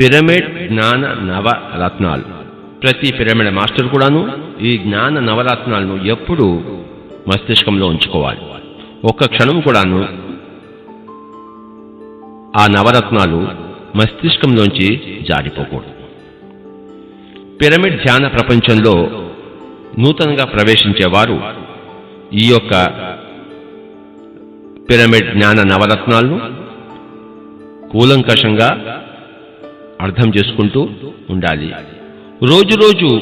Pyramid జ్ఞాన నవరత్నాలు. ప్రతి pyramid master కూడాను ఈ జ్ఞాన నవరత్నాలను ఎప్పుడూ మస్తిష్కంలో ఉంచుకోవాలి. ఒక్క క్షణం కూడాను ఆ నవరత్నాలు మస్తిష్కంలోంచి జారిపోకూడదు. పిరమిడ్ ధ్యాన ప్రపంచంలో నూతనంగా ప్రవేశించేవారు ఈ యొక్క పిరమిడ్ జ్ఞాన నవరత్నాలను కూలంకషంగా అర్థం చేసుకుంటూ ఉండాలి. రోజు రోజు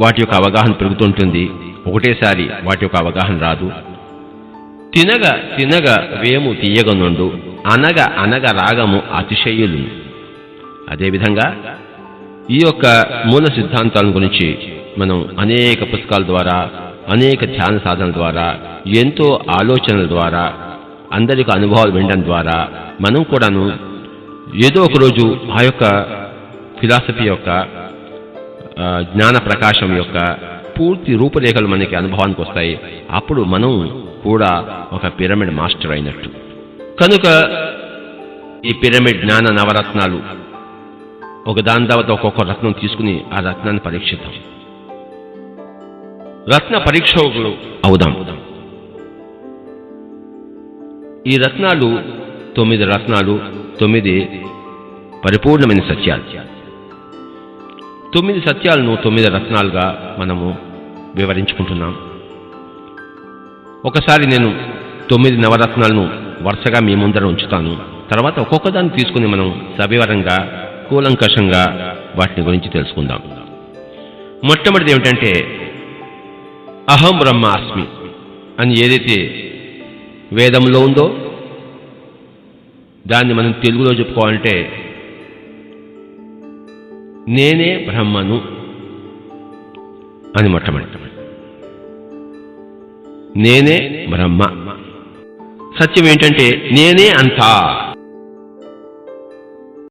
వాటి యొక్క అవగాహన పెరుగుతుంటుంది. ఒకటేసారి వాటి యొక్క అవగాహన రాదు. తినగ తినగ వేము తీయగనుండు. అనగ అనగ రాగము అతిశయులు. అదేవిధంగా ఈ యొక్క మూల సిద్ధాంతాల గురించి మనం అనేక పుస్తకాల ద్వారా అనేక ధ్యాన సాధనల ద్వారా ఎంతో ఆలోచనల ద్వారా అందరికి అనుభవాలు వినడం ద్వారా మనం కూడాను ఏదో ఒక రోజు ఆ యొక్క ఫిలాసఫీ యొక్క జ్ఞాన ప్రకాశం యొక్క పూర్తి రూపురేఖలు మనకి అనుభవానికి వస్తాయి. అప్పుడు మనం కూడా ఒక పిరమిడ్ మాస్టర్ అయినట్టు. కనుక ఈ పిరమిడ్ జ్ఞాన నవరత్నాలు ఒక దాని తర్వాత ఒక్కొక్క రత్నం తీసుకుని ఆ రత్నాన్ని పరీక్షిద్దాం. రత్న పరీక్షకులు అవుదాం. ఈ రత్నాలు తొమ్మిది రత్నాలు తొమ్మిది పరిపూర్ణమైన సత్యాలు. తొమ్మిది సత్యాలను తొమ్మిది రత్నాలుగా మనము వివరించుకుంటున్నాం. ఒకసారి నేను తొమ్మిది నవరత్నాలను వరుసగా మీ ముందర ఉంచుతాను. తర్వాత ఒక్కొక్క దాన్ని తీసుకుని మనం సవివరంగా కూలంకషంగా వాటిని గురించి తెలుసుకుందాం. మొట్టమొదటిది ఏమిటంటే అహం బ్రహ్మ అస్మి అని ఏదైతే వేదంలో ఉందో దాన్ని మనం తెలుగులో చెప్పుకోవాలంటే నేనే బ్రహ్మను అని మొట్టమొదటి నేనే బ్రహ్మ. సత్యం ఏంటంటే నేనే అంతా.